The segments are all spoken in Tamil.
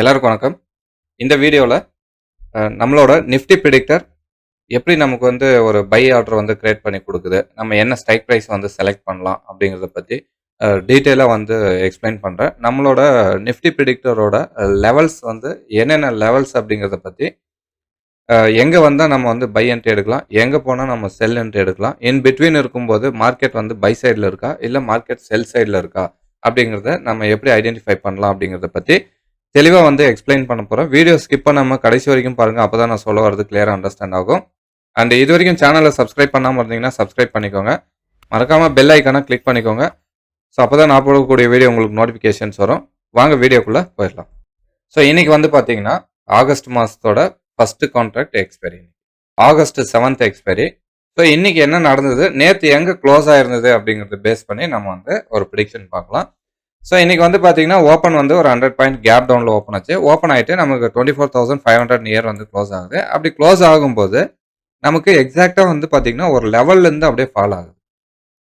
எல்லாருக்கும் வணக்கம். இந்த வீடியோவில் நம்மளோட நிஃப்டி ப்ரிடிக்டர் எப்படி நமக்கு வந்து ஒரு பை ஆர்டர் வந்து கிரியேட் பண்ணி கொடுக்குது நம்ம என்ன ஸ்ட்ரைக் ப்ரைஸ் வந்து செலக்ட் பண்ணலாம் அப்படிங்கிறத பற்றி டீட்டெயிலாக வந்து எக்ஸ்பிளைன் பண்ணுறேன் நம்மளோட நிஃப்டி ப்ரிடிக்டரோட லெவல்ஸ் வந்து என்னென்ன லெவல்ஸ் அப்படிங்கிறத பற்றி எங்கே வந்தால் நம்ம வந்து பை என்ட்ரி எடுக்கலாம் எங்கே போனால் நம்ம செல் என்ட்ரி எடுக்கலாம் இன் பிட்வீன் இருக்கும்போது மார்க்கெட் வந்து பை சைடில் இருக்கா இல்லை மார்க்கெட் செல் சைடில் இருக்கா அப்படிங்கிறத நம்ம எப்படி ஐடென்டிஃபை பண்ணலாம் அப்படிங்கிறத பற்றி தெளிவாக வந்து எக்ஸ்பிளைன் பண்ண போகிறோம் வீடியோ ஸ்கிப் பண்ணாமல் கடைசி வரைக்கும் பாருங்கள் அப்போ தான் நான் சொல்ல வரது கிளியராக அண்டர்ஸ்டாண்ட் ஆகும். அண்ட் இது வரைக்கும் சேனலை சப்ஸ்கிரைப் பண்ணாமல் இருந்தீங்கன்னா சப்ஸ்கிரைப் பண்ணிக்கோங்க. மறக்காமல் பெல் ஐக்கானை கிளிக் பண்ணிக்கோங்க. ஸோ அப்போ தான் நான் போடக்கூடிய வீடியோ உங்களுக்கு நோட்டிஃபிகேஷன்ஸ் வரும். வாங்க வீடியோக்குள்ளே போயிடலாம். ஸோ இன்னைக்கு வந்து பார்த்தீங்கன்னா ஆகஸ்ட் மாதத்தோட first contract expiry August seventh expiry so இன்றைக்கி என்ன நடந்தது? நேற்று எங்கே க்ளோஸ் ஆயிருந்தது அப்படிங்கிறத பேஸ் பண்ணி நம்ம வந்து ஒரு ப்ரிடிக்ஷன் பார்க்கலாம். ஸோ இன்றைக்கி வந்து பார்த்தீங்கன்னா ஓப்பன் வந்து ஒரு ஹண்ட்ரட் பாயிண்ட் கேப் டவுனில் ஓப்பன் ஆச்சு. ஓப்பன் ஆகிட்டு நமக்கு twenty four thousand five hundred near வந்து க்ளோஸ் ஆகுது. அப்படி க்ளோஸ் ஆகும்போது நமக்கு எக்ஸாக்டாக வந்து பார்த்தீங்கன்னா ஒரு லெவல்லேருந்து அப்படியே ஃபால் ஆகுது.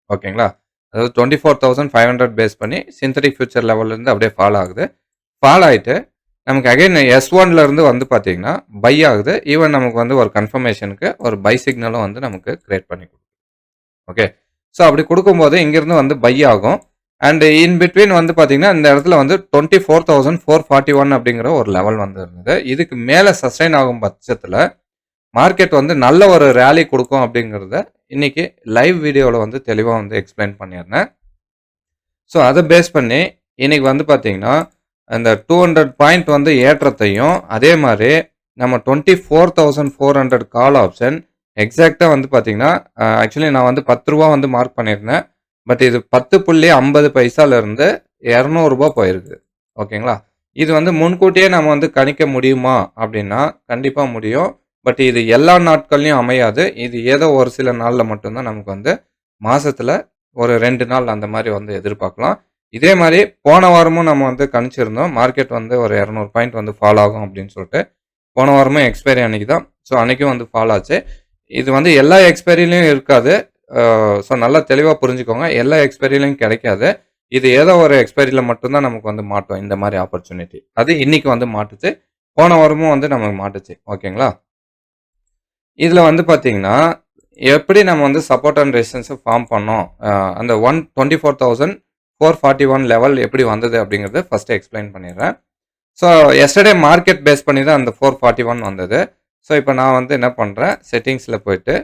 ஓகேங்களா? அதாவது twenty four thousand five hundred base பண்ணி சிந்தட்டிக் ஃபியூச்சர் லெவல்லேருந்து அப்படியே ஃபால் ஆகுது. ஃபால் ஆகிட்டு நமக்கு அகைன் எஸ் ஒன்லேருந்து வந்து பார்த்தீங்கன்னா பை ஆகுது. ஈவன் நமக்கு வந்து ஒரு கன்ஃபர்மேஷனுக்கு ஒரு பை சிக்னலும் வந்து நமக்கு க்ரியேட் பண்ணி கொடுக்கும் ஓகே ஸோ அப்படி கொடுக்கும்போது இங்கேருந்து வந்து பை ஆகும். அண்ட் இன் பிட்வீன் வந்து பார்த்தீங்கன்னா இந்த இடத்துல வந்து twenty four thousand four forty one அப்படிங்கிற ஒரு லெவல் வந்து இருந்தது இதுக்கு மேலே சஸ்டைன் ஆகும் பட்சத்தில் மார்க்கெட் வந்து நல்ல ஒரு ரேலி கொடுக்கும் அப்படிங்கிறத இன்னைக்கு லைவ் வீடியோவில் வந்து தெளிவாக வந்து எக்ஸ்பிளைன் பண்ணியிருந்தேன். ஸோ அதை பேஸ் பண்ணி இன்னைக்கு வந்து பார்த்தீங்கன்னா அந்த டூ ஹண்ட்ரட் பாயிண்ட் வந்து ஏற்றத்தையும் அதே மாதிரி நம்ம twenty four thousand four hundred call option எக்ஸாக்டாக வந்து பார்த்தீங்கன்னா ஆக்சுவலி நான் வந்து பத்து ரூபா வந்து மார்க் பண்ணியிருந்தேன். பட் இது பத்து புள்ளி ஐம்பது பைசாலேருந்து இரநூறுபா போயிருக்கு. ஓகேங்களா? இது வந்து முன்கூட்டியே நம்ம வந்து கணிக்க முடியுமா அப்படின்னா கண்டிப்பாக முடியும். பட் இது எல்லா நாட்கள்லையும் அமையாது. இது ஏதோ ஒரு சில நாளில் மட்டும்தான் நமக்கு வந்து மாதத்தில் ஒரு ரெண்டு நாள் அந்த மாதிரி வந்து எதிர்பார்க்கலாம். இதே மாதிரி போன வாரமும் நம்ம வந்து கணிச்சிருந்தோம். மார்க்கெட் வந்து ஒரு இரநூறு பாயிண்ட் வந்து ஃபால் ஆகும் அப்படின்னு சொல்லிட்டு போன வாரமும் எக்ஸ்பைரி அன்னைக்கு தான் ஸோ அன்னைக்கும் வந்து ஃபால் ஆச்சு. இது வந்து எல்லா எக்ஸ்பைரிலையும் இருக்காது. ஸோ நல்லா தெளிவாக புரிஞ்சுக்கோங்க. எல்லா எக்ஸ்பைரிலையும் கிடைக்காது. இது ஏதோ ஒரு எக்ஸ்பைரியில் மட்டும்தான் நமக்கு வந்து மாட்டோம் இந்த மாதிரி ஆப்பர்ச்சுனிட்டி அது இன்னைக்கு வந்து மாட்டுச்சு. போன வாரமும் வந்து நமக்கு மாட்டுச்சு. ஓகேங்களா? இதில் வந்து பார்த்தீங்கன்னா எப்படி நம்ம வந்து சப்போர்ட் அண்ட் ரெசிஸ்டன்ஸை ஃபார்ம் பண்ணோம்? அந்த one twenty four thousand four forty one level எப்படி வந்தது அப்படிங்கிறத ஃபஸ்ட்டு எக்ஸ்பிளைன் பண்ணிடுறேன். ஸோ எஸ்டர்டே மார்க்கெட் பேஸ் பண்ணி தான் அந்த ஃபோர் ஃபார்ட்டி ஒன் வந்தது. ஸோ இப்போ நான் வந்து என்ன பண்ணுறேன் செட்டிங்ஸில் போயிட்டு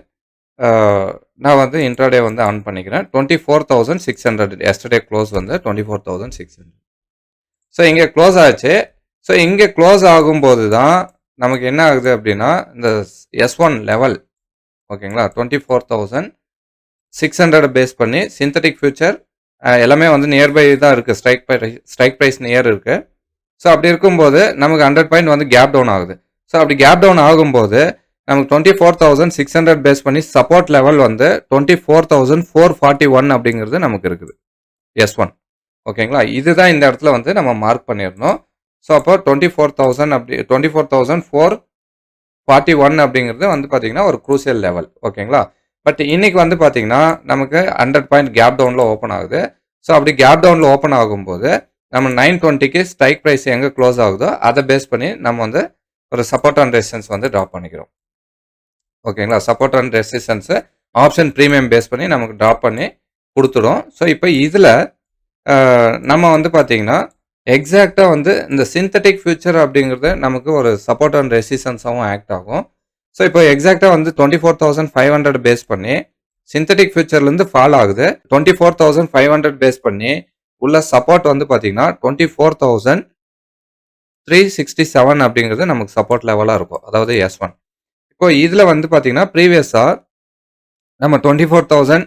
நான் வந்து இன்ட்ராடே வந்து ஆன் பண்ணிக்கிறேன். Twenty four thousand six hundred yesterday close வந்து twenty four thousand six hundred so இங்கே க்ளோஸ் ஆச்சு. ஸோ இங்கே க்ளோஸ் ஆகும்போது தான் நமக்கு என்ன ஆகுது அப்படின்னா இந்த எஸ் ஒன் லெவல் ஓகேங்களா? Twenty four thousand six hundred base பண்ணி சிந்தட்டிக் ஃபியூச்சர் எல்லாமே வந்து நியர்பை தான் இருக்குது strike price strike price near இருக்குது ஸோ அப்படி இருக்கும்போது நமக்கு ஹண்ட்ரட் பாயிண்ட் வந்து கேப் டவுன் ஆகுது. ஸோ அப்படி கேப் டவுன் ஆகும்போது நமக்கு twenty four thousand six hundred base பண்ணி சப்போர்ட் லெவல் வந்து twenty four thousand four forty one அப்படிங்கிறது நமக்கு இருக்குது. எஸ் ஒன் ஓகேங்களா? இதுதான் இந்த இடத்துல வந்து நம்ம மார்க் பண்ணியிருந்தோம் ஸோ அப்போ டுவெண்ட்டி ஃபோர் தௌசண்ட் அப்படி twenty four thousand four forty one அப்படிங்கிறது வந்து பார்த்தீங்கன்னா ஒரு குரூசியல் லெவல் ஓகேங்களா? பட் இன்னைக்கு வந்து பார்த்தீங்கன்னா நமக்கு ஹண்ட்ரட் பாயிண்ட் கேப் டவுனில் ஓப்பன் ஆகுது. ஸோ அப்படி கேப் டவுனில் ஓப்பன் ஆகும்போது நம்ம நைன் டுவெண்ட்டிக்கு ஸ்ட்ரைக் ப்ரைஸ் எங்கே க்ளோஸ் ஆகுதோ அதை பேஸ் பண்ணி நம்ம வந்து ஒரு சப்போர்ட் அண்ட் ரெசிஸ்டன்ஸ் வந்து ட்ராப் பண்ணிக்கிறோம். ஓகேங்களா? Support and resistance option premium base பண்ணி நமக்கு ட்ராப் பண்ணி கொடுத்துடும். ஸோ இப்போ இதில் நம்ம வந்து பார்த்தீங்கன்னா எக்ஸாக்டாக வந்து இந்த சிந்தட்டிக் ஃபியூச்சர் அப்படிங்கிறது நமக்கு ஒரு சப்போர்ட் அண்ட் ரெசிஸ்டன்ஸாகவும் ஆக்ட் ஆகும். ஸோ இப்போ எக்ஸாக்டாக வந்து twenty four thousand five hundred base பண்ணி சிந்தட்டிக் ஃபியூச்சர்லேருந்து ஃபால் ஆகுது. Twenty four thousand five hundred base பண்ணி உள்ள சப்போர்ட் வந்து பார்த்தீங்கன்னா twenty four thousand three sixty seven அப்படிங்கிறது நமக்கு சப்போர்ட் லெவலாக இருக்கும். அதாவது எஸ் ஒன் இப்போ இதில் வந்து பார்த்தீங்கன்னா ப்ரீவியஸாக நம்ம twenty four thousand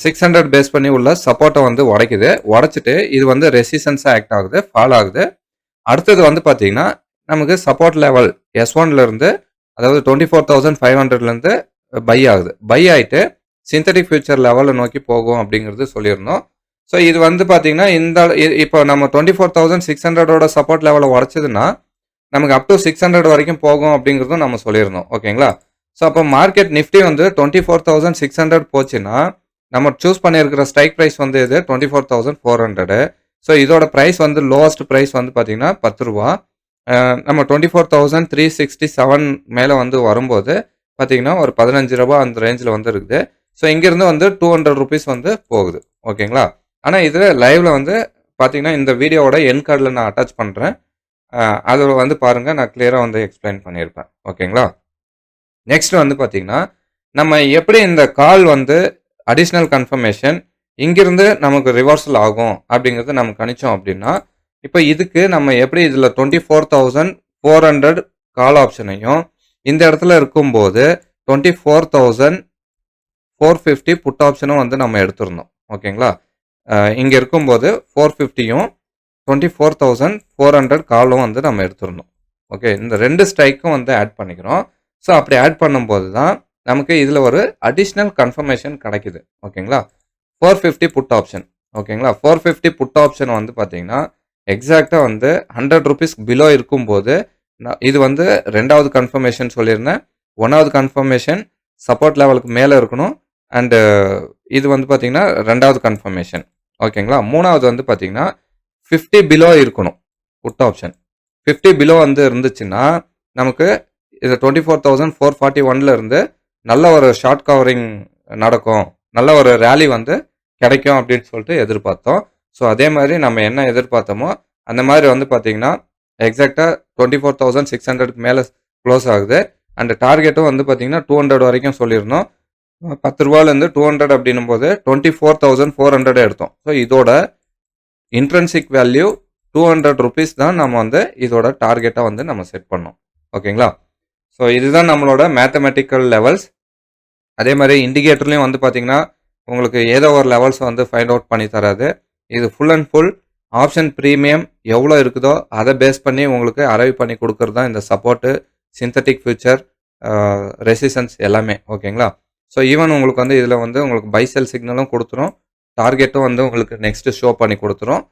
six hundred base பண்ணி உள்ள சப்போர்ட்டை வந்து உடைக்குது. உடைச்சிட்டு இது வந்து ரெசிஸ்டன்ஸாக ஆக்ட் ஆகுது ஃபால் ஆகுது. அடுத்தது வந்து பார்த்தீங்கன்னா நமக்கு சப்போர்ட் லெவல் எஸ் ஒன்லேருந்து அதாவது டுவெண்ட்டி ஃபோர் தௌசண்ட் ஃபைவ் ஹண்ட்ரட்லேருந்து பை ஆகுது. பை ஆகிட்டு சிந்தட்டிக் ஃபியூச்சர் லெவலில் நோக்கி போகும் அப்படிங்கிறது சொல்லியிருந்தோம். ஸோ இது வந்து பார்த்தீங்கன்னா இந்த இப்போ நம்ம டுவெண்ட்டி ஃபோர் தௌசண்ட் சிக்ஸ் ஹண்ட்ரடோட சப்போர்ட் லெவலை உடச்சதுன்னா நமக்கு அப் டு சிக்ஸ் ஹண்ட்ரட் வரைக்கும் போகும் அப்படிங்கிறதும் நம்ம சொல்லியிருந்தோம். ஓகேங்களா? ஸோ அப்போ மார்க்கெட் நிஃப்டி வந்து twenty four thousand six hundred போச்சுன்னா நம்ம சூஸ் பண்ணியிருக்கிற ஸ்ட்ரைக் ப்ரைஸ் வந்து இது twenty four thousand four hundred so இதோட ப்ரைஸ் வந்து லோவஸ்ட் ப்ரைஸ் வந்து பார்த்தீங்கன்னா பத்து ரூபா. நம்ம twenty four thousand three sixty seven மேலே வந்து வரும்போது பார்த்தீங்கன்னா ஒரு பதினஞ்சு ரூபா அந்த ரேஞ்சில் வந்து இருக்குது. ஸோ இங்கேருந்து வந்து டூ ஹண்ட்ரட் ருபீஸ் வந்து போகுது. ஓகேங்களா? ஆனால் இதில் லைவில் வந்து பார்த்தீங்கன்னா இந்த வீடியோவோட என் கார்டில் நான் அட்டாச் பண்ணுறேன் அதில் வந்து பாருங்கள் நான் கிளியராக வந்து எக்ஸ்பிளைன் பண்ணியிருப்பேன். ஓகேங்களா? நெக்ஸ்ட் வந்து பார்த்தீங்கன்னா நம்ம எப்படி இந்த கால் வந்து அடிஷ்னல் கன்ஃபர்மேஷன் இங்கிருந்து நமக்கு ரிவர்சல் ஆகும் அப்படிங்கிறது நம்ம கணிச்சோம் அப்படின்னா இப்போ இதுக்கு நம்ம எப்படி இதில் twenty four thousand four hundred call ஆப்ஷனையும் இந்த இடத்துல இருக்கும்போது twenty four thousand four fifty put ஆப்ஷனும் வந்து நம்ம எடுத்திருந்தோம். ஓகேங்களா? இங்கே இருக்கும்போது four ஃபிஃப்டியும் twenty four thousand four hundred காலும் வந்து நம்ம எடுத்துடணும். ஓகே இந்த ரெண்டு ஸ்ட்ரைக்கும் வந்து ஆட் பண்ணிக்கிறோம். ஸோ அப்படி ஆட் பண்ணும்போது தான் நமக்கு இதில் ஒரு அடிஷ்னல் கன்ஃபர்மேஷன் கிடைக்குது. ஓகேங்களா ஃபோர் ஃபிஃப்டி புட் ஆப்ஷன் ஓகேங்களா ஃபோர் ஃபிஃப்டி புட் ஆப்ஷன் வந்து பார்த்தீங்கன்னா எக்ஸாக்டாக வந்து ஹண்ட்ரட் ருபீஸ் பிலோ இருக்கும்போது நான் இது வந்து ரெண்டாவது கன்ஃபர்மேஷன் சொல்லியிருந்தேன். ஒன்றாவது கன்ஃபர்மேஷன் சப்போர்ட் லெவலுக்கு மேலே இருக்கணும். அண்டு இது வந்து பார்த்தீங்கன்னா ரெண்டாவது கன்ஃபர்மேஷன் ஓகேங்களா மூணாவது வந்து பார்த்தீங்கன்னா ஃபிஃப்டி பிலோ இருக்கணும். புட் ஆப்ஷன் ஃபிஃப்டி பிலோ வந்து இருந்துச்சுன்னா நமக்கு இது twenty four thousand four forty ஒன்ல இருந்து நல்ல ஒரு ஷார்ட் கவரிங் நடக்கும். நல்ல ஒரு ரேலி வந்து கிடைக்கும் அப்படின்னு சொல்லிட்டு எதிர்பார்த்தோம். ஸோ அதே மாதிரி நம்ம என்ன எதிர்பார்த்தோமோ அந்த மாதிரி வந்து பார்த்தீங்கன்னா எக்ஸாக்டாக டுவெண்ட்டி ஃபோர் தௌசண்ட் சிக்ஸ் ஹண்ட்ரட்க்கு மேலே க்ளோஸ் ஆகுது. அண்ட் டார்கெட்டும் வந்து பார்த்தீங்கன்னா டூ ஹண்ட்ரட் வரைக்கும் சொல்லியிருந்தோம். பத்து ரூபாலேருந்து டூ ஹண்ட்ரட் அப்படின்னும் போது twenty four thousand four hundred எடுத்தோம். ஸோ இதோட intrinsic value two hundred rupees தான் நம்ம வந்து இதோட டார்கெட்டாக வந்து நம்ம செட் பண்ணோம். ஓகேங்களா? ஸோ இதுதான் நம்மளோட மேத்தமெட்டிக்கல் லெவல்ஸ் அதே மாதிரி இண்டிகேட்டர்லையும் வந்து பார்த்தீங்கன்னா உங்களுக்கு ஏதோ ஒரு லெவல்ஸ் வந்து ஃபைண்ட் அவுட் பண்ணி தராது. இது full and full option premium எவ்வளோ இருக்குதோ அதை பேஸ் பண்ணி உங்களுக்கு அரைவ் பண்ணி கொடுக்கறது தான் இந்த சப்போர்ட்டு சிந்தட்டிக் ஃபியூச்சர் ரெசிஸ்டன்ஸ் எல்லாமே. ஓகேங்களா? ஸோ ஈவன் உங்களுக்கு வந்து இதில் வந்து உங்களுக்கு பைசெல் சிக்னலும் கொடுத்துரும். டார்கெட்டும் வந்து உங்களுக்கு நெக்ஸ்ட்டு ஷோ பண்ணி கொடுத்துரும்.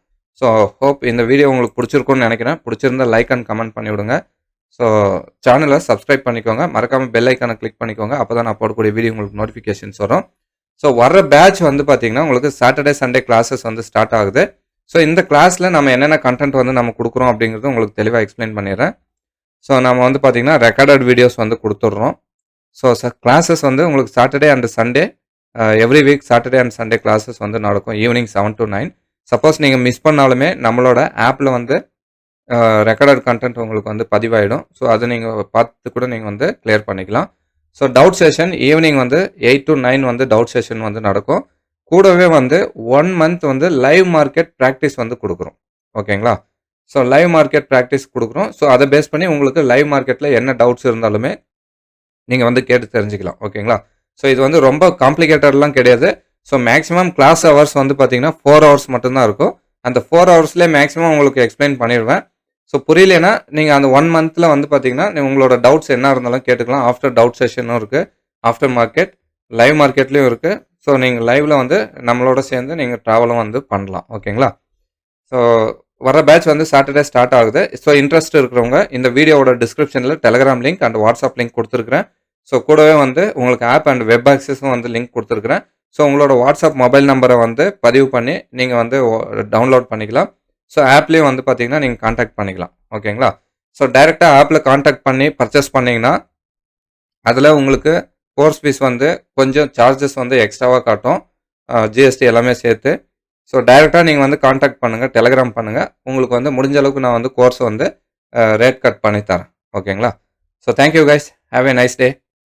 ஸோ ஹோப் இந்த வீடியோ உங்களுக்கு பிடிச்சிருக்கும்னு நினைக்கிறேன். பிடிச்சிருந்தா லைக் அண்ட் கமெண்ட் பண்ணி விடுங்க ஸோ சேனலை சப்ஸ்கிரைப் பண்ணிக்கோங்க. மறக்காமல் பெல் ஐக்கானை கிளிக் பண்ணிக்கோங்க. அப்போ தான் நான் போடக்கூடிய வீடியோ உங்களுக்கு நோட்டிஃபிகேஷன்ஸ் வரும். ஸோ வர்ற பேட்ச் வந்து பார்த்தீங்கன்னா உங்களுக்கு சாட்டர்டே சண்டே கிளாஸஸ் வந்து ஸ்டார்ட் ஆகுது. ஸோ இந்த கிளாஸில் நம்ம என்னென்ன கண்டென்ட் வந்து நம்ம கொடுக்குறோம் அப்படிங்கிறது உங்களுக்கு தெளிவாக எக்ஸ்பிளைன் பண்ணிடுறேன். ஸோ நம்ம வந்து பார்த்திங்கன்னா ரெக்கார்டட் வீடியோஸ் வந்து கொடுத்துட்றோம். ஸோ கிளாஸஸ் வந்து உங்களுக்கு Saturday and Sunday every week Saturday and Sunday classes வந்து நடக்கும். Evening seven to nine suppose நீங்கள் மிஸ் பண்ணாலுமே நம்மளோட ஆப்பில் வந்து ரெக்கார்டட் கண்டென்ட் உங்களுக்கு வந்து பதிவாயிடும். ஸோ அதை நீங்கள் பார்த்து கூட நீங்கள் வந்து கிளியர் பண்ணிக்கலாம். ஸோ டவுட் செஷன் ஈவினிங் வந்து எயிட் டு நைன் வந்து டவுட் செஷன் வந்து நடக்கும். கூடவே வந்து ஒன் மந்த் வந்து லைவ் மார்க்கெட் ப்ராக்டிஸ் வந்து கொடுக்குறோம். ஓகேங்களா? ஸோ லைவ் மார்க்கெட் ப்ராக்டிஸ் கொடுக்குறோம். ஸோ அதை பேஸ் பண்ணி உங்களுக்கு லைவ் மார்க்கெட்டில் என்ன டவுட்ஸ் இருந்தாலுமே நீங்கள் வந்து கேட்டு தெரிஞ்சுக்கலாம். ஓகேங்களா? ஸோ இது வந்து ரொம்ப காம்ப்ளிகேட்டட்லாம் கிடையாது. ஸோ மேக்ஸிமம் கிளாஸ் ஹவர்ஸ் வந்து பார்த்தீங்கன்னா ஃபோர் ஹவர்ஸ் மட்டும்தான் இருக்கும். அந்த ஃபோர் ஹவர்ஸ்லேயே மேக்ஸிமம் உங்களுக்கு எக்ஸ்பிளைன் பண்ணிடுவேன். ஸோ புரியலனா நீங்கள் அந்த ஒன் மந்தில் வந்து பார்த்தீங்கன்னா நீங்கள் உங்களோட டவுட்ஸ் என்ன இருந்தாலும் கேட்டுக்கலாம். ஆஃப்டர் டவுட் செஷனும் இருக்குது ஆஃப்டர் மார்க்கெட் லைவ் மார்க்கெட்லேயும் இருக்குது ஸோ நீங்கள் லைவில் வந்து நம்மளோட சேர்ந்து நீங்கள் ட்ராவலும் வந்து பண்ணலாம். ஓகேங்களா? ஸோ வர பேட்ச் வந்து சாட்டர்டே ஸ்டார்ட் ஆகுது. ஸோ இன்ட்ரெஸ்ட் இருக்கிறவங்க இந்த வீடியோவோட டிஸ்கிரிப்ஷனில் Telegram link and WhatsApp link கொடுத்துருக்குறேன். ஸோ கூடவே வந்து உங்களுக்கு ஆப் அண்ட் வெப் ஆக்சஸும் வந்து லிங்க் கொடுத்துருக்குறேன். ஸோ உங்களோட வாட்ஸ்அப் மொபைல் நம்பரை வந்து பதிவு பண்ணி நீங்கள் வந்து டவுன்லோட் பண்ணிக்கலாம். ஸோ ஆப்லேயும் வந்து பார்த்தீங்கன்னா நீங்கள் காண்டாக்ட் பண்ணிக்கலாம். ஓகேங்களா ஸோ டைரெக்டாக ஆப்பில் காண்டாக்ட் பண்ணி பர்ச்சேஸ் பண்ணிங்கன்னா அதில் உங்களுக்கு கோர்ஸ் ஃபீஸ் வந்து கொஞ்சம் சார்ஜஸ் வந்து எக்ஸ்ட்ராவாக காட்டும். ஜிஎஸ்டி எல்லாமே சேர்த்து. ஸோ டைரெக்டாக நீங்கள் வந்து காண்டாக்ட் பண்ணுங்கள் டெலகிராம் பண்ணுங்கள் உங்களுக்கு வந்து முடிஞ்ச அளவுக்கு நான் வந்து கோர்ஸ் வந்து ரேட் கட் பண்ணி தரேன். ஓகேங்களா so thank you guys have a nice day